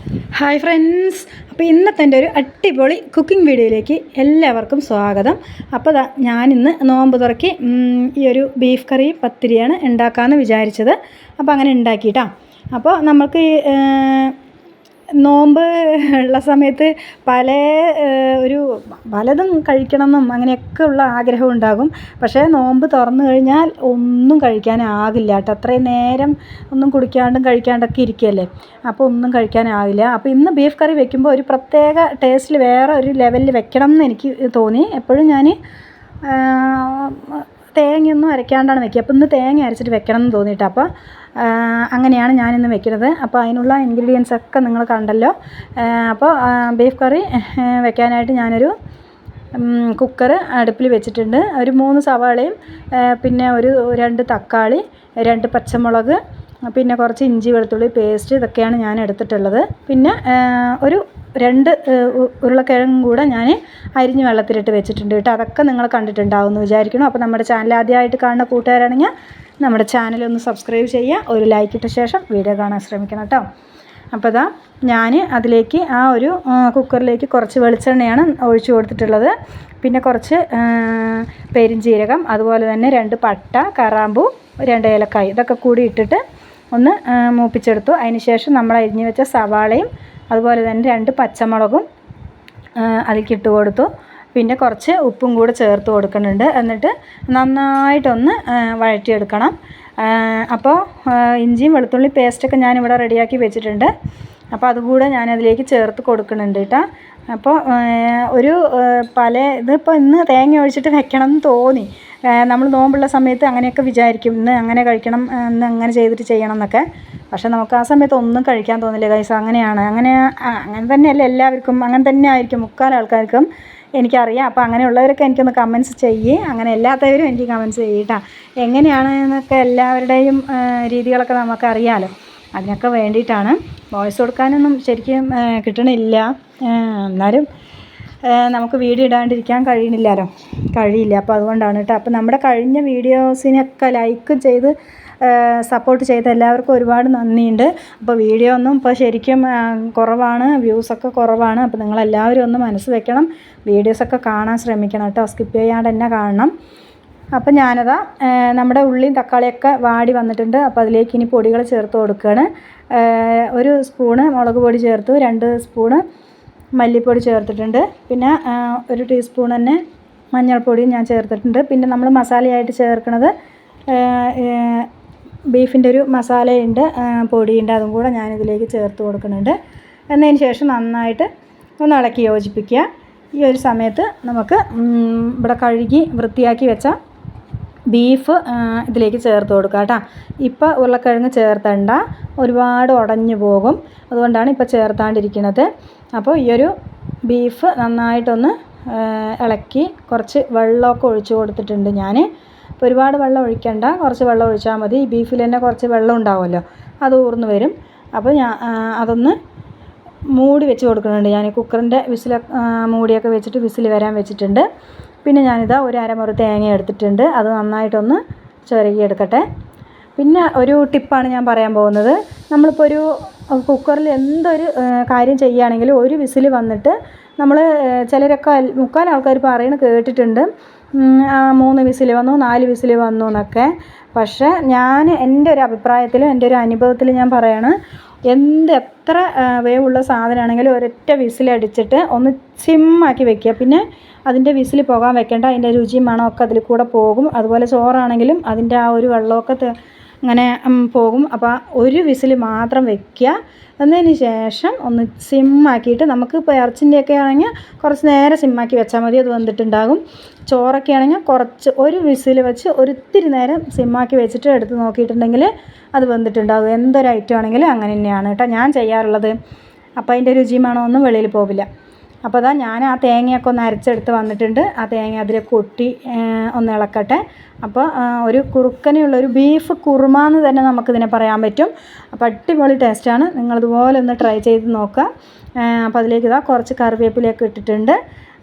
Hi friends അപ്പോൾ ഇന്നത്തെ എന്റെ ഒരു അടിപൊളി കുക്കിംഗ് വീഡിയോയിലേക്ക് എല്ലാവർക്കും സ്വാഗതം. അപ്പോൾ ഞാനിന്ന് നോമ്പ് തുറക്കി ഈ ഒരു ബീഫ് കറി പത്തിരിയാണ് ഉണ്ടാക്കാമെന്ന് വിചാരിച്ചത്. അപ്പോൾ അങ്ങനെ ഉണ്ടാക്കിയിട്ടാണ് അപ്പോൾ ഏർ, നോമ്പ് ഉള്ള സമയത്ത് പല ഒരു പലതും കഴിക്കണമെന്നും അങ്ങനെയൊക്കെ ഉള്ള ആഗ്രഹം ഉണ്ടാകും. പക്ഷേ നോമ്പ് തുറന്നു കഴിഞ്ഞാൽ ഒന്നും കഴിക്കാനാകില്ല കേട്ടോ. അത്രയും നേരം ഒന്നും കുടിക്കാണ്ടും കഴിക്കാണ്ടൊക്കെ ഇരിക്കുകയല്ലേ? അപ്പോൾ ഒന്നും കഴിക്കാനാവില്ല അപ്പോൾ ഇന്ന് ബീഫ് കറി വെക്കുമ്പോൾ ഒരു പ്രത്യേക ടേസ്റ്റിൽ വേറെ ഒരു ലെവലിൽ വെക്കണം എന്ന് എനിക്ക് തോന്നി. എപ്പോഴും ഞാൻ തേങ്ങയൊന്നും അരയ്ക്കാണ്ടാണ് വെക്കുക. അപ്പോൾ ഇന്ന് തേങ്ങ അരച്ചിട്ട് വെക്കണം എന്ന് തോന്നിയിട്ട് അപ്പോൾ അങ്ങനെയാണ് ഞാനിന്ന് വെക്കുന്നത്. അപ്പോൾ അതിനുള്ള ഇൻഗ്രീഡിയൻസ് ഒക്കെ നിങ്ങൾ കണ്ടല്ലോ. അപ്പോൾ ബീഫ് കറി വെക്കാനായിട്ട് ഞാനൊരു കുക്കർ അടുപ്പിൽ വെച്ചിട്ടുണ്ട്. ഒരു മൂന്ന് സവാളയും പിന്നെ ഒരു രണ്ട് തക്കാളി രണ്ട് പച്ചമുളക് പിന്നെ കുറച്ച് ഇഞ്ചി വെളുത്തുള്ളി പേസ്റ്റ് ഇതൊക്കെയാണ് ഞാൻ എടുത്തിട്ടുള്ളത്. പിന്നെ ഒരു രണ്ട് ഉരുളക്കിഴങ്ങും കൂടെ ഞാൻ അരിഞ്ഞ് വെള്ളത്തിലിട്ട് വെച്ചിട്ടുണ്ട് കേട്ടോ. അതൊക്കെ നിങ്ങൾ കണ്ടിട്ടുണ്ടാവും എന്ന് വിചാരിക്കണം അപ്പോൾ നമ്മുടെ ചാനൽ ആദ്യമായിട്ട് കാണുന്ന കൂട്ടുകാരാണെങ്കിൽ നമ്മുടെ ചാനൽ ഒന്ന് സബ്സ്ക്രൈബ് ചെയ്യുക. ഒരു ലൈക്ക് ഇട്ട ശേഷം വീഡിയോ കാണാൻ ശ്രമിക്കണം കേട്ടോ. അപ്പോൾ ഇതാ ഞാൻ അതിലേക്ക് ആ ഒരു കുക്കറിലേക്ക് കുറച്ച് വെളിച്ചെണ്ണയാണ് ഒഴിച്ചു കൊടുത്തിട്ടുള്ളത്. പിന്നെ കുറച്ച് പെരിഞ്ചീരകം അതുപോലെ തന്നെ രണ്ട് പട്ട കറാമ്പു രണ്ട് ഏലക്കായ് ഇതൊക്കെ കൂടി ഇട്ടിട്ട് ഒന്ന് മൂപ്പിച്ചെടുത്തു. അതിന് ശേഷം നമ്മൾ അരിഞ്ഞു വെച്ച സവാളയും അതുപോലെ തന്നെ രണ്ട് പച്ചമുളകും അതിലേക്കിട്ട് കൊടുത്തു. പിന്നെ കുറച്ച് ഉപ്പും കൂടെ ചേർത്ത് കൊടുക്കുന്നുണ്ട്. എന്നിട്ട് നന്നായിട്ടൊന്ന് വഴറ്റിയെടുക്കണം. അപ്പോൾ ഇഞ്ചിയും വെളുത്തുള്ളി പേസ്റ്റൊക്കെ ഞാനിവിടെ റെഡിയാക്കി വെച്ചിട്ടുണ്ട്. അപ്പോൾ അതുകൂടെ ഞാനതിലേക്ക് ചേർത്ത് കൊടുക്കുന്നുണ്ട് കേട്ടോ. അപ്പോൾ ഒരു പല ഇതിപ്പോൾ ഇന്ന് തേങ്ങ ഒഴിച്ചിട്ട് വെക്കണം എന്ന് തോന്നി നമ്മൾ നോമ്പുള്ള സമയത്ത് അങ്ങനെയൊക്കെ വിചാരിക്കും. ഇന്ന് അങ്ങനെ കഴിക്കണം ഇന്ന് അങ്ങനെ ചെയ്തിട്ട് ചെയ്യണം എന്നൊക്കെ. പക്ഷെ നമുക്ക് ആ സമയത്ത് ഒന്നും കഴിക്കാൻ തോന്നില്ല കൈസ അങ്ങനെയാണ്. അങ്ങനെ അങ്ങനെ തന്നെയല്ല എല്ലാവർക്കും അങ്ങനെ തന്നെ ആയിരിക്കും മുക്കാൽ ആൾക്കാർക്കും എനിക്കറിയാം. അപ്പോൾ അങ്ങനെയുള്ളവരൊക്കെ എനിക്കൊന്ന് കമൻസ് ചെയ്യേ. അങ്ങനെ എല്ലാത്തവരും എനിക്ക് കമൻസ് ചെയ്യട്ടാ എങ്ങനെയാണ് എന്നൊക്കെ എല്ലാവരുടെയും രീതികളൊക്കെ നമുക്കറിയാമല്ലോ അതിനൊക്കെ വേണ്ടിയിട്ടാണ്. വോയിസ് കൊടുക്കാനൊന്നും ശരിക്കും കിട്ടണില്ല. എന്നാലും നമുക്ക് വീഡിയോ ഇടാണ്ടിരിക്കാൻ കഴിയണില്ലല്ലോ. കഴിയില്ല. അപ്പോൾ അതുകൊണ്ടാണ് കേട്ടോ. അപ്പോൾ നമ്മുടെ കഴിഞ്ഞ വീഡിയോസിനൊക്കെ ലൈക്ക് ചെയ്ത് സപ്പോർട്ട് ചെയ്ത എല്ലാവർക്കും ഒരുപാട് നന്ദിയുണ്ട്. അപ്പോൾ വീഡിയോ ഒന്നും ഇപ്പോൾ ശരിക്കും കുറവാണ്. വ്യൂസൊക്കെ കുറവാണ്. അപ്പോൾ നിങ്ങളെല്ലാവരും ഒന്ന് മനസ്സ് വെക്കണം. വീഡിയോസൊക്കെ കാണാൻ ശ്രമിക്കണം കേട്ടോ. സ്കിപ്പ് ചെയ്യാണ്ട് തന്നെ കാണണം. അപ്പോൾ ഞാനതാ നമ്മുടെ ഉള്ളിയും തക്കാളിയൊക്കെ വാടി വന്നിട്ടുണ്ട്. അപ്പോൾ അതിലേക്ക് ഇനി പൊടികൾ ചേർത്ത് കൊടുക്കുകയാണ്. ഒരു സ്പൂണ് മുളക് പൊടി ചേർത്തു. രണ്ട് സ്പൂണ് മല്ലിപ്പൊടി ചേർത്തിട്ടുണ്ട്. പിന്നെ ഒരു ടീസ്പൂൺ തന്നെ മഞ്ഞൾപ്പൊടിയും ഞാൻ ചേർത്തിട്ടുണ്ട്. പിന്നെ നമ്മൾ മസാലയായിട്ട് ചേർക്കുന്നത് ബീഫിന്റെ ഒരു മസാലയുണ്ട് പൊടിയുണ്ട് അതും കൂടെ ഞാനിതിലേക്ക് ചേർത്ത് കൊടുക്കുന്നുണ്ട്. എന്നതിന് ശേഷം നന്നായിട്ട് ഒന്ന് ഇളക്കി യോജിപ്പിക്കുക. ഈ ഒരു സമയത്ത് നമുക്ക് ഇവിടെ കഴുകി വൃത്തിയാക്കി വെച്ച ബീഫ് ഇതിലേക്ക് ചേർത്ത് കൊടുക്കുക കേട്ടോ. ഇപ്പോൾ ഉരുളക്കിഴങ്ങ് ചേർത്തണ്ട. ഒരുപാട് ഉടഞ്ഞു പോകും. അതുകൊണ്ടാണ് ഇപ്പോൾ ചേർത്താണ്ടിരിക്കുന്നത് അപ്പോൾ ഈ ഒരു ബീഫ് നന്നായിട്ടൊന്ന് ഇളക്കി കുറച്ച് വെള്ളമൊക്കെ ഒഴിച്ചു കൊടുത്തിട്ടുണ്ട് ഞാൻ അപ്പോൾ ഒരുപാട് വെള്ളം ഒഴിക്കണ്ട. കുറച്ച് വെള്ളം ഒഴിച്ചാൽ മതി. ഈ ബീഫിൽ തന്നെ കുറച്ച് വെള്ളം ഉണ്ടാവുമല്ലോ. അത് ഊർന്ന് വരും. അപ്പോൾ ഞാൻ അതൊന്ന് മൂടി വെച്ച് കൊടുക്കുന്നുണ്ട്. ഞാൻ കുക്കറിന്റെ വിസിൽ മൂടിയൊക്കെ വെച്ചിട്ട് വിസിൽ വരാൻ വെച്ചിട്ടുണ്ട്. പിന്നെ ഞാനിതാ ഒരു അരമുറി തേങ്ങ എടുത്തിട്ടുണ്ട്. അത് നന്നായിട്ടൊന്ന് ചിരകിയെടുക്കട്ടെ പിന്നെ ഒരു ടിപ്പാണ് ഞാൻ പറയാൻ പോകുന്നത്. നമ്മളിപ്പോൾ ഒരു കുക്കറിൽ എന്തൊരു കാര്യം ചെയ്യുകയാണെങ്കിലും ഒരു വിസിൽ വന്നിട്ട് നമ്മൾ ചിലരൊക്കെ മുക്കാൽ ആൾക്കാർ പറയുന്നത് കേട്ടിട്ടുണ്ട്. മൂന്ന് വിസിൽ വന്നു നാല് വിസിൽ വന്നു എന്നൊക്കെ. പക്ഷേ ഞാൻ എന്റെ ഒരു അഭിപ്രായത്തിലും എന്റെ ഒരു അനുഭവത്തിൽ ഞാൻ പറയാണ് എന്ത് എത്ര വേവുള്ള സാധനമാണെങ്കിലും ഒരൊറ്റ വിസിലടിച്ചിട്ട് ഒന്ന് സിമ്മാക്കി വെക്കുക. പിന്നെ അതിന്റെ വിസിൽ പോകാൻ വെക്കേണ്ട അതിന്റെ രുചിയും മണമൊക്കെ അതിൽ കൂടെ പോകും. അതുപോലെ ചോറാണെങ്കിലും അതിന്റെ ആ ഒരു വെള്ളമൊക്കെ ഉം, പോകും. അപ്പോൾ ഒരു വിസിൽ മാത്രം വെക്കുക എന്നതിന് ശേഷം ഒന്ന് സിമ്മാക്കിയിട്ട് നമുക്ക് ഇപ്പോൾ ഇറച്ചിന്റെയൊക്കെ ആണെങ്കിൽ കുറച്ച് നേരെ സിമ്മാക്കി വെച്ചാൽ മതി. അത് വന്നിട്ടുണ്ടാകും. ചോറൊക്കെ ആണെങ്കിൽ കുറച്ച് ഒരു വിസിൽ വെച്ച് ഒരിത്തിരി നേരം സിമ്മാക്കി വെച്ചിട്ട് എടുത്ത് നോക്കിയിട്ടുണ്ടെങ്കിൽ അത് വന്നിട്ടുണ്ടാകും. എന്തൊരു ഐറ്റം ആണെങ്കിലും അങ്ങനെ തന്നെയാണ് കേട്ടോ ഞാൻ ചെയ്യാറുള്ളത്. അപ്പോൾ അതിന്റെ രുചിയുമാണോ ഒന്നും വെളിയിൽ പോവില്ല. അപ്പോൾ അതാ ഞാൻ ആ തേങ്ങയൊക്കെ ഒന്ന് അരച്ചെടുത്ത് വന്നിട്ടുണ്ട്. ആ തേങ്ങ അതിൽ കൊട്ടി ഒന്ന് ഇളക്കട്ടെ. അപ്പോൾ ഒരു കുറുക്കനെയുള്ള ഒരു ബീഫ് കുറുമ എന്ന് തന്നെ നമുക്കിതിനെ പറയാൻ പറ്റും. അപ്പോൾ അടിപൊളി ടേസ്റ്റാണ് നിങ്ങളിതുപോലെ ഒന്ന് ട്രൈ ചെയ്ത് നോക്കുക. അപ്പോൾ അതിലേക്ക് ഇതാ കുറച്ച് കറിവേപ്പിലയൊക്കെ ഇട്ടിട്ടുണ്ട്.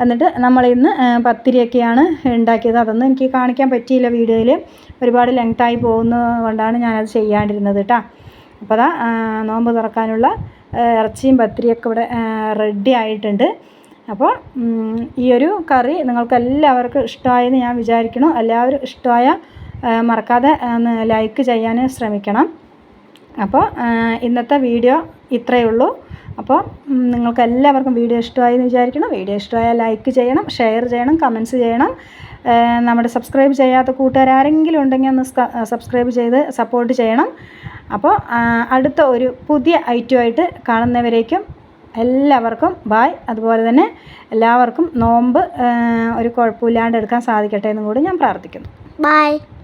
എന്നിട്ട് നമ്മളിന്ന് പത്തിരിയൊക്കെയാണ് ഉണ്ടാക്കിയത്. അതൊന്നും എനിക്ക് കാണിക്കാൻ പറ്റിയില്ല വീഡിയോയിൽ ഒരുപാട് ലെങ്തായി പോകുന്നത് കൊണ്ടാണ് ഞാനത് ചെയ്യാണ്ടിരുന്നത് കേട്ടോ അപ്പോൾ അതാ നോമ്പ് തുറക്കാനുള്ള ഇറച്ചിയും പത്തിരിയൊക്കെ ഇവിടെ റെഡി ആയിട്ടുണ്ട്. അപ്പോൾ ഈ ഒരു കറി നിങ്ങൾക്ക് എല്ലാവർക്കും ഇഷ്ടമായെന്ന് ഞാൻ വിചാരിക്കണം എല്ലാവരും ഇഷ്ടമായ മറക്കാതെ ലൈക്ക് ചെയ്യാൻ ശ്രമിക്കണം. അപ്പോൾ ഇന്നത്തെ വീഡിയോ ഇത്രയേ ഉള്ളൂ. അപ്പോൾ നിങ്ങൾക്ക് എല്ലാവർക്കും വീഡിയോ ഇഷ്ടമായി എന്ന് വിചാരിക്കണം വീഡിയോ ഇഷ്ടമായാൽ ലൈക്ക് ചെയ്യണം ഷെയർ ചെയ്യണം കമൻസ് ചെയ്യണം. നമ്മുടെ സബ്സ്ക്രൈബ് ചെയ്യാത്ത കൂട്ടുകാർ ആരെങ്കിലും ഉണ്ടെങ്കിൽ ഒന്ന് സബ്സ്ക്രൈബ് ചെയ്ത് സപ്പോർട്ട് ചെയ്യണം. അപ്പോൾ അടുത്ത ഒരു പുതിയ ഐറ്റമായിട്ട് കാണുന്നവരേക്കും എല്ലാവർക്കും ബായ് അതുപോലെ തന്നെ എല്ലാവർക്കും നോമ്പ് ഒരു കുഴപ്പമില്ലാണ്ട് എടുക്കാൻ സാധിക്കട്ടെ എന്നും കൂടി ഞാൻ പ്രാർത്ഥിക്കുന്നു. Bye.